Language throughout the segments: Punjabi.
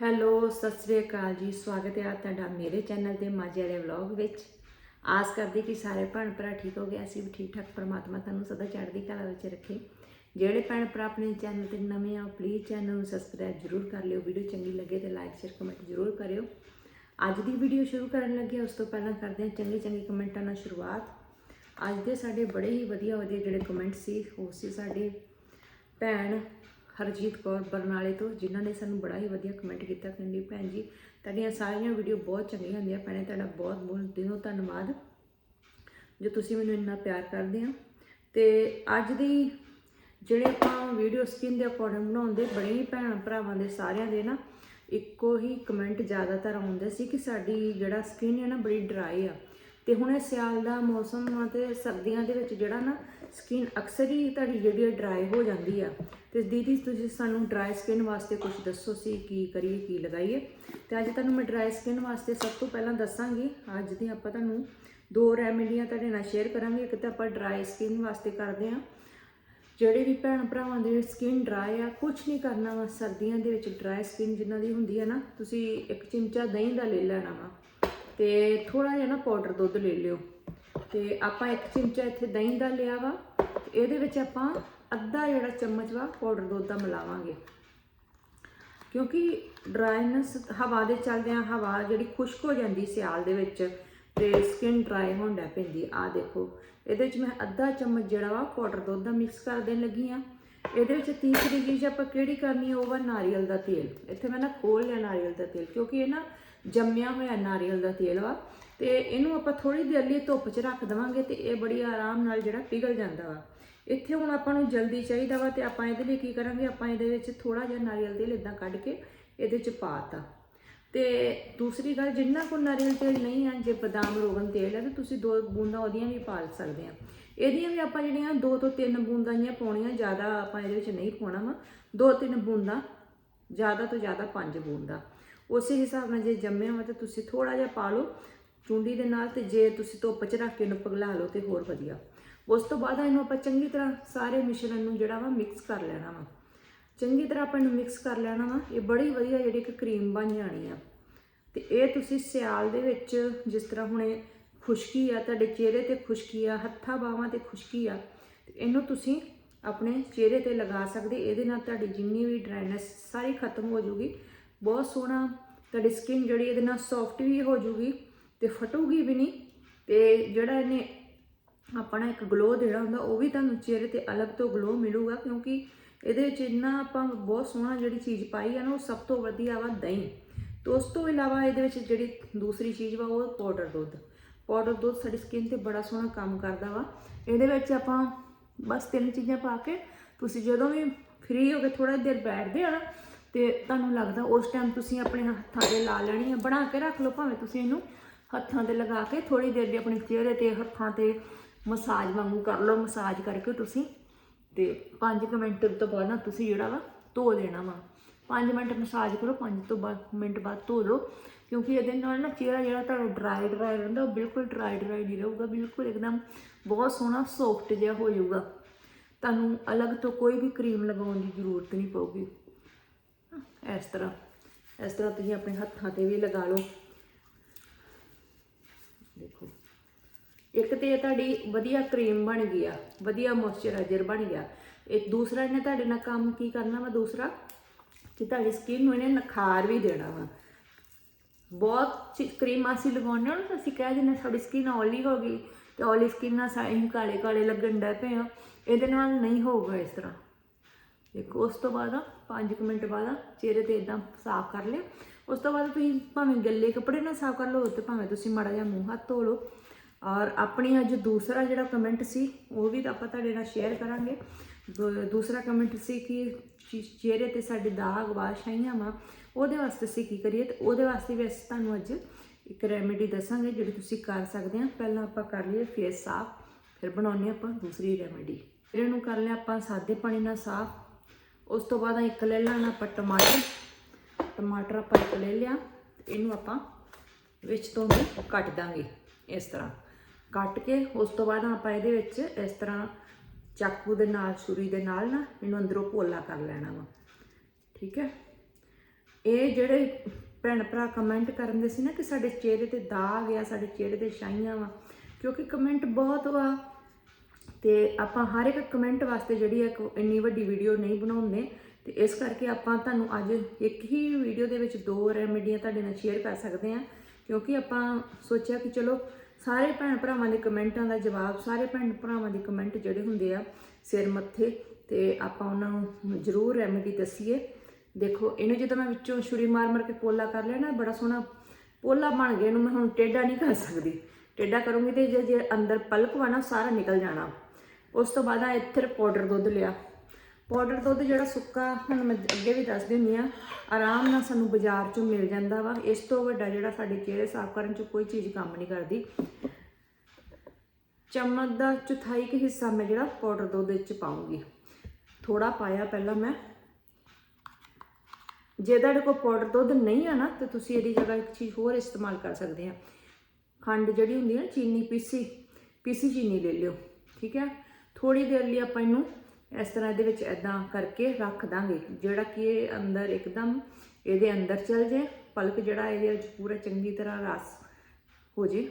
ਹੈਲੋ, ਸਤਿ ਸ੍ਰੀ ਅਕਾਲ ਜੀ। ਸਵਾਗਤ ਹੈ ਤੁਹਾਡਾ ਮੇਰੇ ਚੈਨਲ ਤੇ ਮਾਝੇ ਵਾਲੇ ਵਲੌਗ ਵਿੱਚ। ਆਸ ਕਰਦੀ ਕਿ ਸਾਰੇ ਭੈਣ ਭਰਾ ਠੀਕ ਹੋ ਗਏ ਅਸੀਂ ਵੀ ਠੀਕ ਠਾਕ ਪਰਮਾਤਮਾ ਤੁਹਾਨੂੰ ਸਦਾ ਚੜ੍ਹਦੀ ਕਲਾ ਵਿੱਚ ਰੱਖੇ। ਜਿਹੜੇ ਭੈਣ ਭਰਾ ਆਪਣੇ ਚੈਨਲ ਤੇ ਨਵੇਂ ਆ ਪਲੀਜ਼ ਚੈਨਲ ਨੂੰ ਸਬਸਕ੍ਰਾਈਬ ਜਰੂਰ ਕਰ ਲਿਓ। ਵੀਡੀਓ ਚੰਗੀ ਲੱਗੇ ਤੇ ਲਾਈਕ ਸ਼ੇਅਰ ਕਮੈਂਟ ਜਰੂਰ ਕਰਿਓ। ਅੱਜ ਦੀ ਵੀਡੀਓ ਸ਼ੁਰੂ ਕਰਨ ਲੱਗੇ ਉਸ ਤੋਂ ਪਹਿਲਾਂ ਕਰਦੇ ਹਾਂ ਚੰਗੇ ਚੰਗੇ ਕਮੈਂਟਾਂ ਨਾਲ ਸ਼ੁਰੂਆਤ। ਅੱਜ ਦੇ ਸਾਡੇ ਬੜੇ ਹੀ ਵਧੀਆ ਵਧੀਆ ਜਿਹੜੇ ਕਮੈਂਟ ਸੀ, ਉਹ ਸੀ ਸਾਡੇ ਭੈਣ ਹਰਜੀਤ ਕੌਰ ਬਰਨਾਲੇ ਤੋਂ, ਜਿਨ੍ਹਾਂ ਨੇ ਸਾਨੂੰ ਬੜਾ ਹੀ ਵਧੀਆ ਕਮੈਂਟ ਕੀਤਾ, ਕਹਿੰਦੀ, ਭੈਣ ਜੀ, ਤੁਹਾਡੀਆਂ ਸਾਰੀਆਂ ਵੀਡੀਓ ਬਹੁਤ ਚੰਗੀਆਂ ਹੁੰਦੀਆਂ, ਭੈਣੇ, ਤੁਹਾਡਾ ਬਹੁਤ ਬਹੁਤ ਦਿਲੋਂ ਧੰਨਵਾਦ। ਜੋ ਤੁਸੀਂ ਮੈਨੂੰ ਇੰਨਾ ਪਿਆਰ ਕਰਦੇ ਹੋ। ਤੇ ਅੱਜ ਦੀ ਜਿਹੜੇ ਆਪਾਂ ਵੀਡੀਓ ਸਕਿਨ ਦੇ ਅਕੋਰਡਿੰਗ ਬਣਾਉਂਦੇ, ਬੜੇ ਹੀ ਭੈਣ ਭਰਾਵਾਂ ਦੇ ਸਾਰਿਆਂ ਦੇ ਨਾ, ਇੱਕੋ ਹੀ ਕਮੈਂਟ ਜ਼ਿਆਦਾਤਰ ਆਉਂਦੇ ਸੀ ਕਿ ਸਾਡੀ ਜਿਹੜਾ ਸਕਿਨ ਹੈ ਨਾ, ਬੜੀ ਡਰਾਈ ਆ। ਤੇ ਹੁਣ ਇਹ ਸਿਆਲ ਦਾ ਮੌਸਮ ਆ ਤੇ ਸਰਦੀਆਂ ਦੇ ਵਿੱਚ ਜਿਹੜਾ ਨਾ ਸਕਿਨ ਅਕਸਰ ਹੀ ਤੁਹਾਡੀ ਜਿਹੜੀ ਡਰਾਈ ਹੋ ਜਾਂਦੀ ਆ। ਤੇ ਦੀਦੀ, ਤੁਸੀਂ ਸਾਨੂੰ ਡਰਾਈ ਸਕਿਨ ਵਾਸਤੇ ਕੁਝ ਦੱਸੋ ਸੀ, ਕੀ ਕਰੀਏ, ਕੀ ਲਗਾਈਏ? ਤੇ ਅੱਜ ਤੁਹਾਨੂੰ ਮੈਂ ਡਰਾਈ ਸਕਿਨ ਵਾਸਤੇ ਸਭ ਤੋਂ ਪਹਿਲਾਂ ਦੱਸਾਂਗੀ। ਅੱਜ ਦੀ ਆਪਾਂ ਤੁਹਾਨੂੰ ਦੋ ਰੈਮੇਡੀਆਂ ਤੁਹਾਡੇ ਨਾਲ ਸ਼ੇਅਰ ਕਰਾਂਗੇ। ਇੱਕ ਤਾਂ ਆਪਾਂ ਡਰਾਈ ਸਕਿਨ ਵਾਸਤੇ ਕਰਦੇ ਆ ਜਿਹੜੇ ਵੀ ਭੈਣ ਭਰਾਵਾਂ ਦੇ ਸਕਿਨ ਡਰਾਈ ਆ ਕੁਝ ਨਹੀਂ ਕਰਨਾ ਵਾ, ਸਰਦੀਆਂ ਦੇ ਵਿੱਚ ਡਰਾਈ ਸਕਿਨ ਜਿਨ੍ਹਾਂ ਦੀ ਹੁੰਦੀ ਆ ਨਾ, ਤੁਸੀਂ ਇੱਕ ਚਮਚਾ ਦਹੀਂ ਦਾ ਲੈ ਲੈਣਾ ਵਾ। ਤੇ ਥੋੜਾ ਜਿਹਾ ਨਾ ਪਾਊਡਰ ਦੁੱਧ ਲੈ ਲਿਓ। ਤੇ ਆਪਾਂ ਇੱਕ ਚਮਚਾ ਇੱਥੇ ਦਹੀਂ ਦਾ ਲਿਆ ਵਾ ਇਹਦੇ ਵਿੱਚ ਆਪਾਂ ਅੱਧਾ ਜਿਹੜਾ ਚਮਚ ਵਾ ਪਾਊਡਰ ਦੁੱਧ ਦਾ ਮਿਲਾਵਾਂਗੇ। ਕਿਉਂਕਿ ਡਰਾਈਨੈਸ ਹਵਾ ਦੇ ਚੱਲਦਿਆਂ ਹਵਾ ਜਿਹੜੀ ਖੁਸ਼ਕ ਹੋ ਜਾਂਦੀ ਸਿਆਲ ਦੇ ਵਿੱਚ ਤੇ ਸਕਿਨ ਡਰਾਈ ਹੋਣ ਲੱਗ ਪੈਂਦੀ। ਆ ਦੇਖੋ, ਇਹਦੇ ਵਿੱਚ ਮੈਂ ਅੱਧਾ ਚਮਚ ਜਿਹੜਾ ਵਾ ਪਾਊਡਰ ਦੁੱਧ ਦਾ ਮਿਕਸ ਕਰ ਦੇਣ ਲੱਗੀ ਆ। ਇਹਦੇ ਵਿੱਚ ਤੀਸਰੀ ਚੀਜ਼ ਆਪਾਂ ਕਿਹੜੀ ਕਰਨੀ ਉਹ ਵਾ ਨਾਰੀਅਲ ਦਾ ਤੇਲ। ਇੱਥੇ ਮੈਂ ਨਾ ਖੋਲ ਲਿਆ ਨਾਰੀਅਲ ਦਾ ਤੇਲ, ਕਿਉਂਕਿ ਇਹ ਨਾ ਜੰਮਿਆ ਹੋਇਆ ਨਾਰੀਅਲ ਦਾ ਤੇਲ ਵਾ। ਤੇ ਇਹਨੂੰ ਆਪਾਂ ਥੋੜੀ ਦੇਰ ਲਈ ਧੁੱਪ 'ਚ ਰੱਖ ਦਵਾਂਗੇ ਤੇ ਇਹ ਬੜੀ ਆਰਾਮ ਨਾਲ ਜਿਹੜਾ ਪਿਘਲ ਜਾਂਦਾ ਵਾ। ਇੱਥੇ ਹੁਣ ਆਪਾਂ ਨੂੰ ਜਲਦੀ ਚਾਹੀਦਾ ਵਾ ਤੇ ਆਪਾਂ ਇਹਦੇ ਲਈ ਕੀ ਕਰਾਂਗੇ? ਆਪਾਂ ਇਹਦੇ ਵਿੱਚ ਥੋੜਾ ਜਿਹਾ ਨਾਰੀਅਲ ਤੇਲ ਇਦਾਂ ਕੱਢ ਕੇ ਇਹਦੇ 'ਚ ਪਾਤਾ ਤੇ ਦੂਸਰੀ ਗੱਲ, ਜਿੰਨਾ ਕੋ ਨਾਰੀਅਲ ਤੇਲ ਨਹੀਂ ਆ, ਜੇ ਬਦਾਮ, ਰੋਗਨ ਤੇਲ ਹੈ ਤੇ ਤੁਸੀਂ ਦੋ ਬੂੰਦਾਂ ਉਹਦੀਆਂ ਵੀ ਪਾ ਸਕਦੇ ਆ। ਇਹਦੀਆਂ ਵੀ ਆਪਾਂ ਜਿਹੜੀਆਂ ਦੋ ਤੋਂ ਤਿੰਨ ਬੂੰਦਾਂ ਜੀਆਂ ਪਾਉਣੀਆਂ, ਜ਼ਿਆਦਾ ਆਪਾਂ ਇਹਦੇ ਵਿੱਚ ਨਹੀਂ ਪਾਉਣਾ ਵਾ। ਦੋ ਤਿੰਨ ਬੂੰਦਾਂ, ਜ਼ਿਆਦਾ ਤੋਂ ਜ਼ਿਆਦਾ ਪੰਜ ਬੂੰਦਾਂ। ਉਸੇ ਹਿਸਾਬ ਨਾਲ ਜੇ ਜੰਮਿਆ ਵਾ ਤੇ ਤੁਸੀਂ ਥੋੜਾ ਜਿਹਾ ਪਾ ਲਓ। ਚੁੰਡੀ ਦੇ ਨਾਲ ਤੇ ਜੇ ਤੁਸੀਂ ਧੁੱਪ 'ਚ ਰੱਖ ਕੇ ਇਹਨੂੰ ਪਗਲਾ ਲਓ ਤੇ ਹੋਰ ਵਧੀਆ। ਉਸ ਤੋਂ ਬਾਅਦ ਇਹਨੂੰ ਆਪਾਂ ਚੰਗੀ ਤਰ੍ਹਾਂ ਸਾਰੇ ਮਿਸ਼ਰਣ ਨੂੰ ਜਿਹੜਾ ਵਾ ਮਿਕਸ ਕਰ ਲੈਣਾ ਵਾ। ਚੰਗੀ ਤਰ੍ਹਾਂ ਆਪਾਂ ਇਹਨੂੰ ਮਿਕਸ ਕਰ ਲੈਣਾ ਵਾ। ਇਹ ਬੜੀ ਵਧੀਆ ਜਿਹੜੀ ਇੱਕ ਕਰੀਮ ਬਣ ਜਾਣੀ ਆ। ਤੇ ਇਹ ਤੁਸੀਂ ਸਿਆਲ ਦੇ ਵਿੱਚ ਜਿਸ ਤਰ੍ਹਾਂ ਹੁਣੇ ਖੁਸ਼ਕੀ ਆ, ਤੁਹਾਡੇ ਚਿਹਰੇ ਤੇ ਖੁਸ਼ਕੀ ਆ, ਹੱਥਾਂ ਬਾਹਾਂ ਤੇ ਖੁਸ਼ਕੀ ਆ, ਤੇ ਇਹਨੂੰ ਤੁਸੀਂ ਆਪਣੇ ਚਿਹਰੇ ਤੇ ਲਗਾ ਸਕਦੇ। ਇਹਦੇ ਨਾਲ ਤੁਹਾਡੀ ਜਿੰਨੀ ਵੀ ਡਰਾਈਨੈਸ ਸਾਰੀ ਖਤਮ ਹੋ ਜੂਗੀ ਬਹੁਤ ਸੋਹਣਾ ਤੁਹਾਡੀ ਸਕਿਨ ਜਿਹੜੀ ਇਹਦੇ ਨਾਲ ਸੌਫਟ ਵੀ ਹੋ ਜਾਊਗੀ। ਤੇ ਫਟੂਗੀ ਵੀ ਨਹੀਂ ਤੇ ਜਿਹੜਾ ਇਹਨੇ ਆਪਣਾ ਇੱਕ ਗਲੋ ਦੇਣਾ ਹੁੰਦਾ, ਉਹ ਵੀ ਤੁਹਾਨੂੰ ਚਿਹਰੇ ਤੇ ਅਲੱਗ ਤੋਂ ਗਲੋ ਮਿਲੂਗਾ, ਕਿਉਂਕਿ ਇਹਦੇ ਵਿੱਚ ਇੰਨਾ ਆਪਾਂ ਬਹੁਤ ਸੋਹਣਾ ਜਿਹੜੀ ਚੀਜ਼ ਪਾਈ ਆ ਨਾ, ਉਹ ਸਭ ਤੋਂ ਵਧੀਆ ਵਾ ਦਹੀਂ। ਤੇ ਉਸ ਤੋਂ ਇਲਾਵਾ ਇਹਦੇ ਵਿੱਚ ਜਿਹੜੀ ਦੂਸਰੀ ਚੀਜ਼ ਵਾ, ਉਹ ਪਾਊਡਰ ਦੁੱਧ। ਪਾਊਡਰ ਦੁੱਧ ਸਾਡੀ ਸਕਿਨ ਤੇ ਬੜਾ ਸੋਹਣਾ ਕੰਮ ਕਰਦਾ ਵਾ। ਇਹਦੇ ਵਿੱਚ ਆਪਾਂ ਬਸ ਤਿੰਨ ਚੀਜ਼ਾਂ ਪਾ ਕੇ, ਤੁਸੀਂ ਜਦੋਂ ਵੀ ਫ੍ਰੀ ਹੋ ਕੇ ਥੋੜਾ ਦੇਰ ਬੈਠਦੇ ਆ ਨਾ, ਤੇ ਤੁਹਾਨੂੰ ਲੱਗਦਾ ਉਸ ਟਾਈਮ ਤੁਸੀਂ ਆਪਣੇ ਹੱਥਾਂ ਤੇ ਲਾ ਲੈਣੀ ਆ ਬਣਾ ਕੇ ਰੱਖ ਲਓ, ਭਾਵੇਂ ਤੁਸੀਂ ਇਹਨੂੰ ਹੱਥਾਂ ਤੇ ਲਗਾ ਕੇ ਥੋੜੀ ਦੇਰ ਲਈ ਆਪਣੇ ਚਿਹਰੇ ਤੇ ਹੱਥਾਂ ਤੇ ਮਸਾਜ ਵਾਂਗੂ ਕਰ ਲਓ ਮਸਾਜ ਕਰਕੇ ਤੁਸੀਂ। ਤੇ 5 ਮਿੰਟ ਤੋਂ ਬਾਅਦ ਨਾ ਤੁਸੀਂ ਜਿਹੜਾ ਵਾ ਧੋ ਦੇਣਾ ਵਾ। 5 ਮਿੰਟ ਮਸਾਜ ਕਰੋ 5 ਤੋਂ ਬਾਅਦ, ਮਿੰਟ ਬਾਅਦ ਧੋ ਲਓ। ਕਿਉਂਕਿ ਇਹਦੇ ਨਾਲ ਨਾ ਚਿਹਰਾ ਜਿਹੜਾ ਤੁਹਾਡਾ ਡਰਾਈ ਡਰਾਈ ਰਹਿੰਦਾ, ਉਹ ਬਿਲਕੁਲ ਡਰਾਈ ਡਰਾਈ ਨਹੀਂ ਰਹੂਗਾ, ਬਿਲਕੁਲ ਇੱਕਦਮ ਬਹੁਤ ਸੋਹਣਾ ਸੌਫਟ ਜਿਹਾ ਹੋ ਜਾਊਗਾ। ਤੁਹਾਨੂੰ ਅਲੱਗ ਤੋਂ ਕੋਈ ਵੀ ਕਰੀਮ ਲਗਾਉਣ ਦੀ ਜ਼ਰੂਰਤ ਨਹੀਂ ਪਊਗੀ। ਇਸ ਤਰ੍ਹਾਂ ਇਸ ਤਰ੍ਹਾਂ ਤੁਸੀਂ ਆਪਣੇ ਹੱਥਾਂ ਤੇ ਵੀ ਲਗਾ ਲਓ। ਦੇਖੋ। ਇੱਕ ਤੇ ਤੁਹਾਡੀ ਵਧੀਆ ਕਰੀਮ ਬਣ ਗਈ ਆ, ਵਧੀਆ ਮੋਇਸਚਰਾਈਜ਼ਰ ਬਣ ਗਿਆ। ਇੱਕ ਦੂਸਰਾ ਇਹਨੇ ਤੁਹਾਡੇ ਨਾਲ ਕੰਮ ਕੀ ਕਰਨਾ ਵਾ ਦੂਸਰਾ? ਕਿ ਤੁਹਾਡੀ ਸਕਿਨ ਨੂੰ ਇਹਨੇ ਨਖਾਰ ਵੀ ਦੇਣਾ ਵਾ। ਬਹੁਤ ਕਰੀਮਾਂ ਅਸੀਂ ਲਗਾਉਂਦੇ ਹਾਂ ਅਸੀਂ ਕਹਿ ਦਿੰਦੇ ਸਾਡੀ ਸਕਿਨ ਓਇਲੀ ਹੋ ਗਈ। ਤੇ ਓਇਲੀ ਸਕਿਨ ਨਾਲ ਸਾਈਂ ਕਾਲੇ ਕਾਲੇ ਲੱਗਣ ਡੈ ਪਏ ਆ। ਇਹਦੇ ਨਾਲ ਨਹੀਂ ਹੋਊਗਾ ਇਸ ਤਰ੍ਹਾਂ। ਦੇਖੋ, ਉਸ ਤੋਂ ਬਾਅਦ 5 ਮਿੰਟ ਬਾਅਦ ਚਿਹਰੇ ਤੇ ਇਦਾਂ ਸਾਫ਼ ਕਰ ਲਿਓ ਉਸ ਤੋਂ ਬਾਅਦ ਤੁਸੀਂ ਭਾਵੇਂ ਗੱਲੇ ਕੱਪੜੇ ਨਾਲ ਸਾਫ਼ ਕਰ ਲਓ ਤੇ ਭਾਵੇਂ ਤੁਸੀਂ ਮਾੜਾ ਜਿਹਾ ਮੂੰਹ ਹੱਥ ਧੋ ਲਓ। ਔਰ ਆਪਣੀ ਅੱਜ ਦੂਸਰਾ ਜਿਹੜਾ ਕਮੈਂਟ ਸੀ, ਉਹ ਵੀ ਤਾਂ ਆਪਾਂ ਤੁਹਾਡੇ ਨਾਲ ਸ਼ੇਅਰ ਕਰਾਂਗੇ। ਦੂ- ਦੂਸਰਾ ਕਮੈਂਟ ਸੀ ਕਿ ਚਿਹਰੇ ਤੇ ਸਾਡੇ ਦਾਗ ਵਾਸ਼ਾਈਆਂ ਵਾ, ਉਹਦੇ ਵਾਸਤੇ ਅਸੀਂ ਕੀ ਕਰੀਏ ਤੇ ਉਹਦੇ ਵਾਸਤੇ ਵੀ ਅਸੀਂ ਤੁਹਾਨੂੰ ਅੱਜ ਇੱਕ ਰੈਮੇਡੀ ਦੱਸਾਂਗੇ ਜਿਹੜੀ ਤੁਸੀਂ ਕਰ ਸਕਦੇ ਆ। ਪਹਿਲਾਂ ਆਪਾਂ ਕਰ ਲਈਏ ਫੇਸ ਸਾਫ਼, ਫਿਰ ਬਣਾਉਣੀ ਆਪਾਂ ਦੂਸਰੀ ਰੈਮੇਡੀ ਫਿਰ ਇਹਨੂੰ ਕਰ ਲਿਆ ਆਪਾਂ ਸਾਦੇ ਪਾਣੀ ਨਾਲ ਸਾਫ਼। ਉਸ ਤੋਂ ਬਾਅਦ ਇੱਕ ਲੈ ਲੈਣਾ ਆਪਾਂ ਟਮਾਟਰ। ਟਮਾਟਰ ਆਪਾਂ ਇੱਕ ਲੈ ਲਿਆ ਤੇ ਇਹਨੂੰ ਆਪਾਂ ਵਿੱਚ ਤੋਂ ਵੀ ਕੱਟ ਦਾਂਗੇ ਇਸ ਤਰ੍ਹਾਂ। ਕੱਟ ਕੇ ਉਸ ਤੋਂ ਬਾਅਦ ਆਪਾਂ ਇਹਦੇ ਵਿੱਚ ਇਸ ਤਰ੍ਹਾਂ ਚਾਕੂ ਦੇ ਨਾਲ, ਛੁਰੀ ਦੇ ਨਾਲ ਨਾ ਇਹਨੂੰ ਅੰਦਰੋਂ ਪੋਲਾ ਕਰ ਲੈਣਾ ਵਾ। ਠੀਕ ਹੈ? ਇਹ ਜਿਹੜੇ ਭੈਣ ਭਰਾ ਕਮੈਂਟ ਕਰਨ ਦੇ ਸੀ ਨਾ ਕਿ ਸਾਡੇ ਚਿਹਰੇ ਤੇ ਦਾਗ ਆ, ਸਾਡੇ ਚਿਹਰੇ ਤੇ ਛਾਈਆਂ ਵਾ, ਕਿਉਂਕਿ ਕਮੈਂਟ ਬਹੁਤ ਵਾ। ਤੇ ਆਪਾਂ ਹਰ ਇੱਕ ਕਮੈਂਟ ਵਾਸਤੇ ਜਿਹੜੀ ਇੱਕ ਇੰਨੀ ਵੱਡੀ ਵੀਡੀਓ ਨਹੀਂ ਬਣਾਉਂਦੇ ਤੇ ਇਸ ਕਰਕੇ ਆਪਾਂ ਤੁਹਾਨੂੰ ਅੱਜ ਇੱਕ ਹੀ ਵੀਡੀਓ ਦੇ ਵਿੱਚ ਦੋ ਰੈਮੇਡੀਆਂ ਤੁਹਾਡੇ ਨਾਲ ਸ਼ੇਅਰ ਕਰ ਸਕਦੇ ਹਾਂ, ਕਿਉਂਕਿ ਆਪਾਂ ਸੋਚਿਆ ਕਿ ਚਲੋ ਸਾਰੇ ਭੈਣ ਭਰਾਵਾਂ ਦੇ ਕਮੈਂਟਾਂ ਦਾ ਜਵਾਬ, ਸਾਰੇ ਭੈਣ ਭਰਾਵਾਂ ਦੇ ਕਮੈਂਟ ਜਿਹੜੇ ਹੁੰਦੇ ਆ ਸਿਰ ਮੱਥੇ, ਤੇ ਆਪਾਂ ਉਹਨਾਂ ਨੂੰ ਜ਼ਰੂਰ ਰੈਮੇਡੀ ਦੱਸੀਏ। ਦੇਖੋ, ਇਹਨੂੰ ਜਦੋਂ ਮੈਂ ਵਿੱਚੋਂ ਛੁਰੀ ਮਾਰ ਮਾਰ ਕੇ ਪੋਲਾ ਕਰ ਲਿਆ ਨਾ, ਬੜਾ ਸੋਹਣਾ ਪੋਲਾ ਬਣ ਗਿਆ, ਇਹਨੂੰ ਮੈਂ ਹੁਣ ਟੇਢਾ ਨਹੀਂ ਕਰ ਸਕਦੀ। ਟੇਢਾ ਕਰੂੰਗੀ ਤੇ ਜੇ- ਜੇ ਅੰਦਰ ਪਲਕ ਵਾ ਨਾ ਸਾਰਾ ਨਿਕਲ ਜਾਣਾ। ਉਸ ਤੋਂ ਬਾਅਦ ਆ ਇੱਥੇ ਪਾਊਡਰ ਦੁੱਧ ਲਿਆ। ਪਾਊਡਰ ਦੁੱਧ ਜਿਹੜਾ ਸੁੱਕਾ, ਹੁਣ ਮੈਂ ਅੱਗੇ ਵੀ ਦੱਸ ਦਿੰਦੀ ਆ ਆਰਾਮ ਨਾਲ ਸਾਨੂੰ ਬਾਜ਼ਾਰ ਚੋਂ ਮਿਲ ਜਾਂਦਾ ਵਾ। ਇਸ ਤੋਂ ਵੱਡਾ ਜਿਹੜਾ ਸਾਡੇ ਚਿਹਰੇ ਸਾਫ਼ ਕਰਨ ਚ ਕੋਈ ਚੀਜ਼ ਕੰਮ ਨਹੀਂ ਕਰਦੀ। ਚਮਚ ਦਾ ਚੌਥਾਈ ਕੁ ਹਿੱਸਾ ਮੈਂ ਜਿਹੜਾ ਪਾਊਡਰ ਦੁੱਧ ਵਿੱਚ ਪਾਉਂਗੀ ਥੋੜਾ ਪਾਇਆ ਪਹਿਲਾਂ ਮੈਂ। ਜੇ ਤੁਹਾਡੇ ਕੋਲ ਪਾਊਡਰ ਦੁੱਧ ਨਹੀਂ ਆ ਨਾ, ਤੇ ਤੁਸੀਂ ਇਹਦੀ ਜਗ੍ਹਾ ਇੱਕ ਚੀਜ਼ ਹੋਰ ਇਸਤੇਮਾਲ ਕਰ ਸਕਦੇ ਆ। ਖੰਡ ਜਿਹੜੀ ਹੁੰਦੀ ਹੈ ਨਾ, ਚੀਨੀ ਪੀਸੀ ਪੀਸੀ ਚੀਨੀ ਲੈ ਲਿਓ, ਠੀਕ ਹੈ? ਥੋੜੀ ਦੇਰ ਲਈ ਆਪਾਂ ਇਹਨੂੰ ਇਸ ਤਰ੍ਹਾਂ ਇਹਦੇ ਵਿੱਚ ਐਦਾਂ ਕਰਕੇ ਰੱਖ ਦਾਂਗੇ। ਜਿਹੜਾ ਕਿ ਇਹ ਅੰਦਰ ਇੱਕਦਮ ਇਹਦੇ ਅੰਦਰ ਚਲ ਜੇ, ਪਲਕ ਜਿਹੜਾ ਇਹਦੇ ਵਿੱਚ ਪੂਰਾ ਚੰਗੀ ਤਰ੍ਹਾਂ ਰਸ ਹੋ ਜੇ।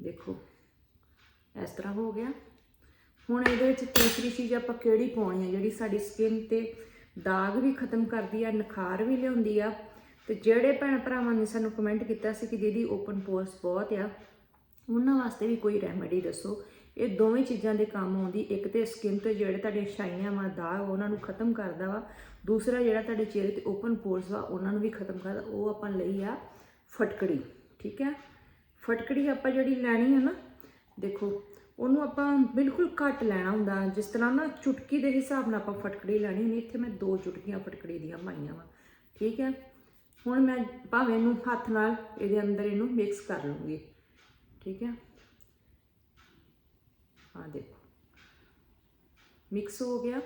ਦੇਖੋ, ਇਸ ਤਰ੍ਹਾਂ ਹੋ ਗਿਆ। ਹੁਣ ਇਹਦੇ ਵਿੱਚ ਤੀਸਰੀ ਚੀਜ਼ ਆਪਾਂ ਕਿਹੜੀ ਪਾਉਣੀ ਹੈ ਜਿਹੜੀ ਸਾਡੀ ਸਕਿਨ ਤੇ ਦਾਗ ਵੀ ਖਤਮ ਕਰਦੀ ਆ, ਨਿਖਾਰ ਵੀ ਲਿਆਉਂਦੀ ਆ। ਤੇ ਜਿਹੜੇ ਭੈਣ ਭਰਾਵਾਂ ਨੇ ਸਾਨੂੰ ਕਮੈਂਟ ਕੀਤਾ ਸੀ ਕਿ ਦੀਦੀ ਓਪਨ ਪੋਰਸ ਬਹੁਤ ਆ। ਉਹਨਾਂ ਵਾਸਤੇ ਵੀ ਕੋਈ ਰੈਮੇਡੀ ਦੱਸੋ। ਇਹ ਦੋਵੇਂ ਚੀਜ਼ਾਂ ਦੇ ਕੰਮ ਆਉਂਦੀ। ਇੱਕ ਤੇ ਸਕਿਨ ਤੇ ਜਿਹੜੇ ਤੁਹਾਡੇ ਛਾਈਆਂ ਵਾ, ਦਾਗ, ਉਹਨਾਂ ਨੂੰ ਖਤਮ ਕਰਦਾ ਵਾ। ਦੂਸਰਾ ਜਿਹੜਾ ਤੁਹਾਡੇ ਚਿਹਰੇ ਤੇ ਓਪਨ ਪੋਰਸ ਵਾ, ਉਹਨਾਂ ਨੂੰ ਵੀ ਖਤਮ ਕਰਦਾ। ਉਹ ਆਪਾਂ ਲਈ ਆ ਫਟਕੜੀ, ਠੀਕ ਹੈ? ਫਟਕੜੀ ਆਪਾਂ ਜਿਹੜੀ ਲੈਣੀ ਹੈ ਨਾ, ਦੇਖੋ, ਉਹਨੂੰ ਆਪਾਂ ਬਿਲਕੁਲ ਘੱਟ ਲੈਣਾ ਹੁੰਦਾ। ਜਿਸ ਤਰ੍ਹਾਂ ਨਾ ਚੁਟਕੀ ਦੇ ਹਿਸਾਬ ਨਾਲ ਆਪਾਂ ਫਟਕੜੀ ਲੈਣੀ ਹੁੰਦੀ, ਇੱਥੇ ਮੈਂ ਦੋ ਚੁਟਕੀਆਂ ਫਟਕੜੀ ਦੀਆਂ ਪਾਈਆਂ ਵਾ, ਠੀਕ ਹੈ? ਹੁਣ ਮੈਂ ਭਾਵੇਂ ਇਹਨੂੰ ਹੱਥ ਨਾਲ, ਇਹਦੇ ਅੰਦਰ ਇਹਨੂੰ ਮਿਕਸ ਕਰ ਲੂੰਗੀ, ਠੀਕ ਹੈ? ਆ ਦੇਖੋ। ਮਿਕਸ ਹੋ ਗਿਆ।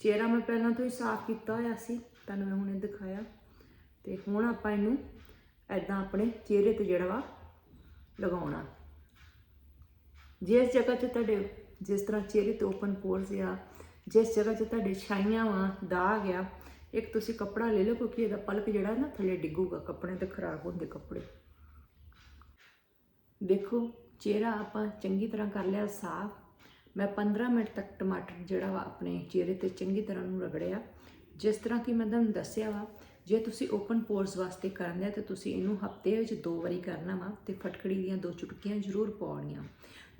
ਚਿਹਰਾ ਮੈਂ ਪਹਿਲਾਂ ਤੋਂ ਹੀ ਸਾਫ਼ ਕੀਤਾ ਹੋਇਆ ਸੀ, ਤੁਹਾਨੂੰ ਮੈਂ ਹੁਣੇ ਦਿਖਾਇਆ। ਤੇ ਹੁਣ ਆਪਾਂ ਇਹਨੂੰ ਐਦਾਂ ਆਪਣੇ ਚਿਹਰੇ ਤੇ ਜਿਹੜਾ ਵਾ ਲਗਾਉਣਾ। ਜਿਸ ਜਗ੍ਹਾ ਤੇ ਤੁਹਾਡੇ, ਜਿਸ ਤਰ੍ਹਾਂ ਚਿਹਰੇ ਤੇ ਓਪਨ ਪੋਰਸ ਆ, ਜਿਸ ਜਗ੍ਹਾ ਤੇ ਤੁਹਾਡੇ ਛਾਈਆਂ ਵਾ, ਦਾਗ ਆ, ਇੱਕ ਤੁਸੀਂ ਕੱਪੜਾ ਲੈ ਲਓ ਕਿਉਂਕਿ ਇਹਦਾ ਪਲਕ ਜਿਹੜਾ ਨਾ ਥੱਲੇ ਡਿੱਗੂਗਾ, ਕੱਪੜੇ ਤੇ ਖਰਾਬ ਹੁੰਦੇ ਕੱਪੜੇ। ਦੇਖੋ ਚਿਹਰਾ ਆਪਾਂ ਚੰਗੀ ਤਰ੍ਹਾਂ ਕਰ ਲਿਆ ਸਾਫ਼। ਮੈਂ 15 ਮਿੰਟ ਤੱਕ ਟਮਾਟਰ ਜਿਹੜਾ ਵਾ ਆਪਣੇ ਚਿਹਰੇ ਤੇ ਚੰਗੀ ਤਰ੍ਹਾਂ ਨੂੰ ਰਗੜਿਆ। ਜਿਸ ਤਰ੍ਹਾਂ ਕਿ ਮੈਂ ਤੁਹਾਨੂੰ ਦੱਸਿਆ ਵਾ, ਜੇ ਤੁਸੀਂ ਓਪਨ ਪੋਰਸ ਵਾਸਤੇ ਕਰਨਾ ਹੈ ਤਾਂ ਤੁਸੀਂ ਇਹਨੂੰ ਹਫ਼ਤੇ ਵਿੱਚ ਦੋ ਵਾਰੀ ਕਰਨਾ ਵਾ, ਤੇ ਫਟਕੜੀ ਦੀਆਂ ਦੋ ਚੁਟਕੀਆਂ ਜ਼ਰੂਰ ਪਾਉਣੀਆਂ।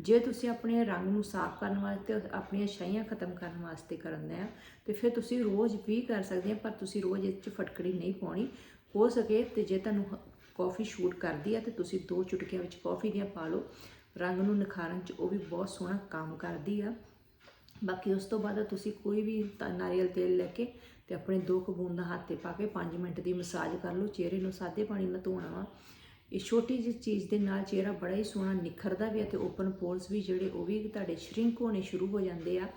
ਜੇ ਤੁਸੀਂ ਆਪਣੇ ਰੰਗ ਨੂੰ ਸਾਫ਼ ਕਰਨ ਵਾਸਤੇ, ਆਪਣੀਆਂ ਛਾਈਆਂ ਖਤਮ ਕਰਨ ਵਾਸਤੇ ਕਰਨਾ ਹੈ ਤੇ ਫਿਰ ਤੁਸੀਂ ਰੋਜ਼ ਵੀ ਕਰ ਸਕਦੇ ਆ, ਪਰ ਤੁਸੀਂ ਰੋਜ਼ ਇਹ 'ਚ ਫਟਕੜੀ ਨਹੀਂ ਪਾਉਣੀ। ਹੋ ਸਕੇ ਤੇ ਜੇ ਤੁਹਾਨੂੰ ਕਾਫੀ ਸ਼ੂਟ ਕਰਦੀ ਆ ਤੇ ਤੁਸੀਂ ਦੋ ਚੁਟਕੀਆਂ ਵਿੱਚ ਕਾਫੀ ਦੀਆਂ ਪਾ ਲਓ। ਰੰਗ ਨੂੰ ਨਿਖਾਰਨ 'ਚ ਉਹ ਵੀ ਬਹੁਤ ਸੋਹਣਾ ਕੰਮ ਕਰਦੀ ਆ। ਬਾਕੀ ਉਸ ਤੋਂ ਬਾਅਦ ਤੁਸੀਂ ਕੋਈ ਵੀ ਨਾਰੀਅਲ ਤੇਲ ਲੈ ਕੇ ਤੇ ਆਪਣੇ ਦੋ ਕੁ ਬੂੰਦਾਂ ਹੱਥ ਤੇ ਪਾ ਕੇ 5 ਮਿੰਟ ਦੀ ਮਸਾਜ ਕਰ ਲਓ। ਚਿਹਰੇ ਨੂੰ ਸਾਦੇ ਪਾਣੀ ਨਾਲ ਧੋਣਾ ਵਾ। ਇਹ ਛੋਟੀ ਜਿਹੀ ਚੀਜ਼ ਦੇ ਨਾਲ ਚਿਹਰਾ ਬੜਾ ਹੀ ਸੋਹਣਾ ਨਿਖਰਦਾ ਵੀ ਹੈ ਤੇ ਓਪਨ ਪੋਰਸ ਵੀ ਜਿਹੜੇ ਉਹ ਵੀ ਤੁਹਾਡੇ ਸ਼ਰਿੰਕ ਹੋਣੇ ਸ਼ੁਰੂ ਹੋ ਜਾਂਦੇ ਆ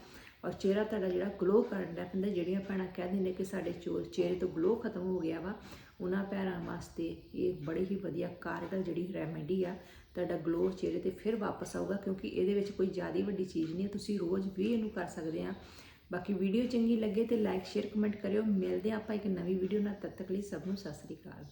ਔਰ ਚਿਹਰਾ ਤੁਹਾਡਾ ਜਿਹੜਾ ਗਲੋ ਕਰਨ ਲੱਗ ਪੈਂਦਾ, ਜਿਹੜੀਆਂ ਭੈਣਾਂ ਕਹਿੰਦੇ ਨੇ ਕਿ ਸਾਡੇ ਚੋ- ਚਿਹਰੇ ਤੋਂ ਗਲੋ ਖਤਮ ਹੋ ਗਿਆ ਵਾ। ਉਹਨਾਂ ਭੈਣਾਂ ਵਾਸਤੇ ਇਹ ਬੜੀ ਹੀ ਵਧੀਆ ਕਾਰਗਰ ਜਿਹੜੀ ਰੈਮੇਡੀ ਆ, ਤੁਹਾਡਾ ਗਲੋ ਚਿਹਰੇ ਤੇ ਫਿਰ ਵਾਪਸ ਆਊਗਾ ਕਿਉਂਕਿ ਇਹਦੇ ਵਿੱਚ ਕੋਈ ਜ਼ਿਆਦਾ ਵੱਡੀ ਚੀਜ਼ ਨਹੀਂ ਹੈ, ਤੁਸੀਂ ਰੋਜ਼ ਵੀ ਇਹਨੂੰ ਕਰ ਸਕਦੇ ਆ। ਬਾਕੀ ਵੀਡੀਓ ਚੰਗੀ ਲੱਗੇ ਤੇ ਲਾਈਕ ਸ਼ੇਅਰ ਕਮੈਂਟ ਕਰਿਓ। ਮਿਲਦੇ ਹਾਂ ਆਪਾਂ ਇੱਕ ਨਵੀਂ ਵੀਡੀਓ ਨਾਲ, ਤਦ ਤੱਕ ਲਈ ਸਭ ਨੂੰ ਸਤਿ ਸ੍ਰੀ ਅਕਾਲ।